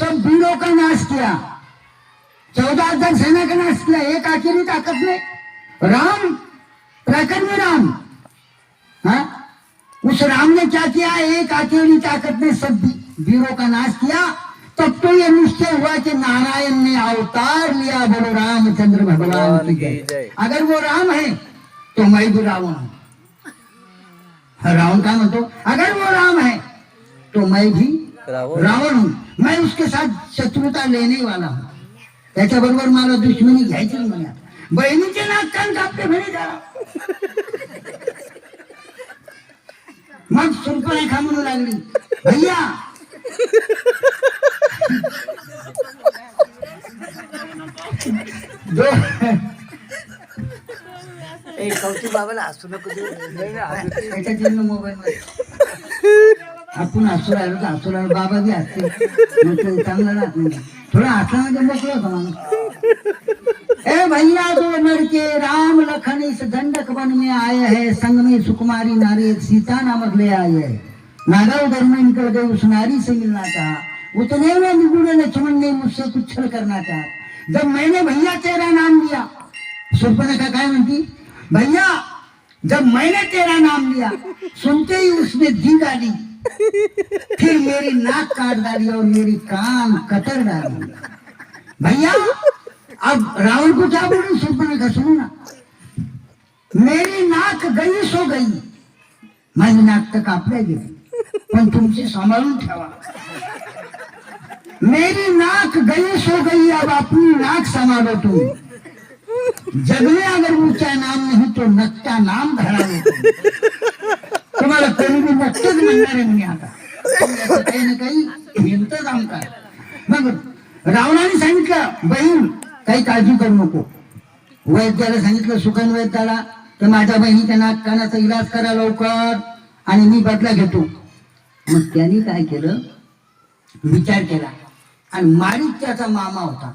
सब वीरों का नाश किया। चौदह हज़ार सेना का नाश किया एक अकेली ताकत ने राम प्रकट में राम। हाँ? उस राम ने क्या किया? एक अकेली ताकत ने सब वीरों का नाश किया। तब तो ये निश्चय हुआ कि नारायण ने अवतार लिया बोलो रामचंद्र भगवान की जय। अगर वो राम है तो मैं भी रावण हूँ। रावण का मतलब अगर वो राम है तो मैं भी रावण. रावण हूं मैं उसके साथ शत्रुता लेने वाला हूं. त्याच्याबरोबर मला दुश्मनी घ्यायची म्हणे. आता. बहिणीचे नाक कान कापले म्हणे जरा मग सुरपणेखा म्हणू लागली. भैया! कौतुक बाबाला हसू नको त्याच्या मोबाईल मध्ये आपण हसू राहिलो तर हसू राहिलो बाबा बी हसते मग ते चांगलं राहत नाही. थोडं हसला म्हणजे मोकळं होतं माणूस. ए भैया दो लड़के राम लखन इस दंडक वन में आए है संग में सुकुमारी नारी एक सीता नामक ले आए है। नागव घर में निकल गए उस नारी से मिलना चाहा उतने में निगुड़े लक्ष्मण ने मुझसे कुछ छल करना चाहा। जब मैंने भैया तेरा नाम लिया सुपर्णखा काय म्हणती? भैया जब मैंने तेरा नाम लिया सुनते ही उसने दी। डाली फिर मेरी नाक काट डाली और मेरी कान कतर डाली। भैया अब रावण को क्या बोलूं का सुनो ना। मेरी नाक गई सो गई। माझी नाक तर कापल्या गेली पण तुमची सांभाळून ठेवा मेरी नाक गई सो गई अब अपनी नाक संभालो तुम। जगने अगर ऊंचा नाम नहीं तो नक्का नाम धरा लो तुम्हाला कोणी बी नक्कीच म्हणणार आहे आता. काही ना काही मग रावणाने सांगितलं बहीण काही काळजी करू नको. वैद्याला सांगितलं सुखन वैद्याला तर माझ्या बहिणीच्या नाक कानाचा इलाज करा लवकर आणि मी बदला घेतो. मग त्यांनी काय केलं? विचार केला. आणि मारीत त्याचा मामा होता.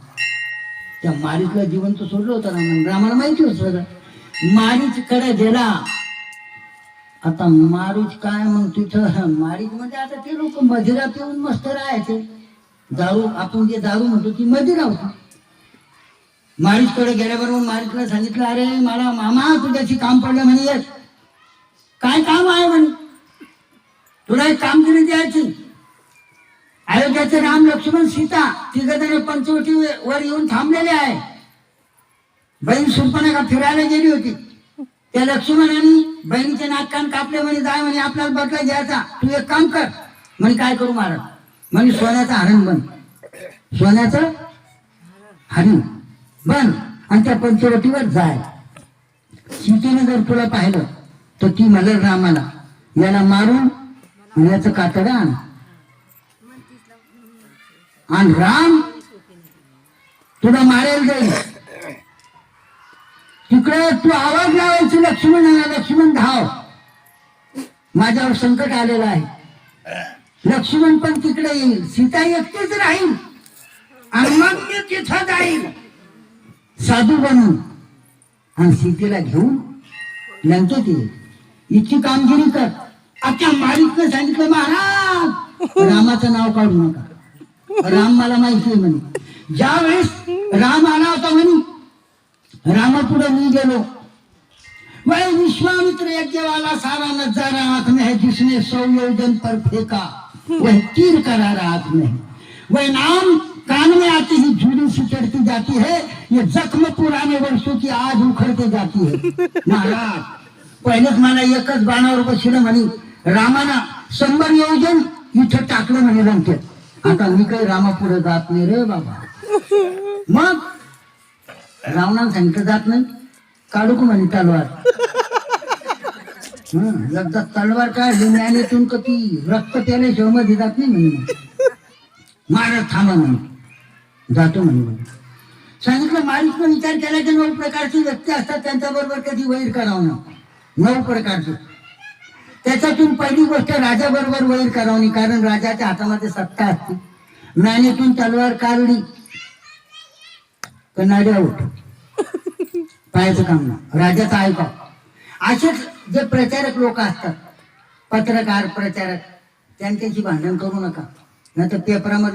त्या मारीतला जिवंत सोडलं होतं रामानं. रामाला माहिती होत सगळं. मारीच कडे गेला. आता मारूच काय मग तिथं? मारीच म्हणजे आता ते लोक मदिरा पिऊन मस्त राहायचे. दारू आपण जे दारू म्हणतो ती मदिरा होती. मारीचकडे गेल्याबरोबर मारीचला सांगितलं अरे मला मामा तुझ्याशी काम पडलं म्हणे काय काम आहे म्हणे? तुला एक कामगिरी द्यायची. अयोध्याचे राम लक्ष्मण सीता तिघजण पंचवटी वर येऊन थांबलेले आहे. बहीण सुर्पणखा फिरायला गेली होती. त्या लक्ष्मणाने बहिणीचे नाकान कापले म्हणे जाय म्हणे आपल्याला बदला घ्यायचा. तू एक काम कर. म्हणे काय करू महाराज? म्हणे सोन्याचं हरण बन. सोन्याचं हरण बन आणि त्या पंचवटीवर जाय. सीतेने जर तुला पाहिलं तर ती म्हणेल रामाला याला मारून याचं कातड आण. आणि राम तुला मारेल जाईल. तिकडे तू आवाज लावायची लक्ष्मण लक्ष्मण धाव. माझ्यावर संकट आलेलं आहे. लक्ष्मण पण तिकडे येईल. सीता एकटीच राहील. आणि मग मी तिथं जाईल. साधू बनून. आणि सीतेला घेऊन लंकेत येईल इतकी कामगिरी कर. आता मालिकनं सांगितलं महाराज रामाचं नाव काढू नका. राम मला माहिती आहे म्हणे. ज्यावेळेस राम आला होता म्हणे रामापुढे मी गेलो. वह विश्वामित्र यज्ञवाला सारा नजारा आंख में है जिसने सौ योजन पर फेंका. वह तीर करा रहा आंख में है। वह नाम कान में आती ही झूली से चढ़ती जाती है ये जख्म पुराने वर्षों की आज उखड़ते जाती है। महाराज पहिलेच मला एकच बाणावर बसलं म्हणे रामाना शंभर योजन इथं टाकलं म्हणे लंकेत आता मी काही रामापुढे जात नाही रे बाबा. मग रावणाला सांगितलं जात नाही. काढू का म्हणे तलवार. हं, तलवार काढली न्यायालयातून कधी रक्त त्याला मध्ये जात नाही म्हणे महाराज थांबा म्हणे. जातो म्हणे म्हणे. सांगितलं पण विचार केला की नऊ प्रकारची व्यक्ती असतात त्यांच्या बरोबर कधी वैर करावं नऊ प्रकारचे. त्याच्यातून पहिली गोष्ट राजा बरोबर वैर करावणी कारण राजाच्या हातामध्ये सत्ता असते. ज्ञानेतून तलवार काढली तर उठ. पायाचं काम ना राजाचं ऐका असेच जे प्रचारक लोक असतात पत्रकार प्रचारक त्यांच्याशी भांडण करू नका. नाही तर पेपरामध्ये